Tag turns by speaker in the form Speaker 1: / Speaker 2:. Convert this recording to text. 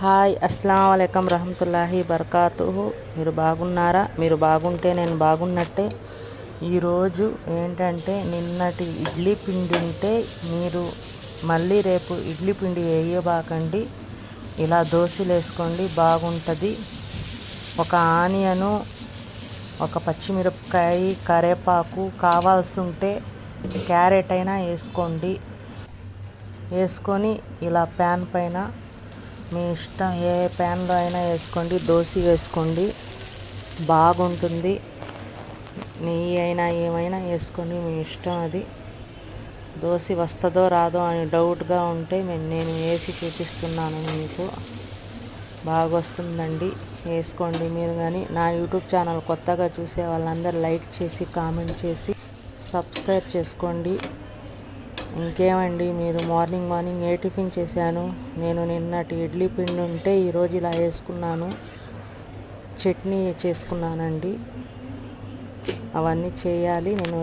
Speaker 1: Hi అస్సలం అయికం రహమతుల్లాహి బర్కాతు మీరు బాగున్నారా? మీరు బాగుంటే నేను బాగున్నట్టే. ఈరోజు ఏంటంటే నిన్నటి ఇడ్లీ పిండి ఉంటే మీరు మళ్ళీ రేపు ఇడ్లీ పిండి వేయబాకండి. ఇలా దోశలు వేసుకోండి బాగుంటుంది. ఒక ఆనియను ఒక పచ్చిమిరపకాయ కరేపాకు కావాల్సి ఉంటే క్యారెట్ అయినా వేసుకోండి. వేసుకొని ఇలా ప్యాన్ పైన మీ ఇష్టం ఏ ప్యాన్లో అయినా వేసుకోండి దోశ వేసుకోండి బాగుంటుంది. నెయ్యి అయినా ఏమైనా వేసుకోండి మీ ఇష్టం అది. దోశ వస్తుందో రాదో అని డౌట్గా ఉంటే మేము నేను వేసి చూపిస్తున్నాను మీకు. బాగా వస్తుందండి వేసుకోండి మీరు కానీ. నా యూట్యూబ్ ఛానల్ కొత్తగా చూసే వాళ్ళందరూ లైక్ చేసి కామెంట్ చేసి సబ్స్క్రైబ్ చేసుకోండి. ఇంకేమండి మీరు మార్నింగ్ మార్నింగ్ ఏ టిఫిన్ చేశాను? నేను నిన్నటి ఇడ్లీ పిండి ఉంటే ఈరోజు ఇలా వేసుకున్నాను. చట్నీ చేసుకున్నానండి. అవన్నీ చేయాలి. నేను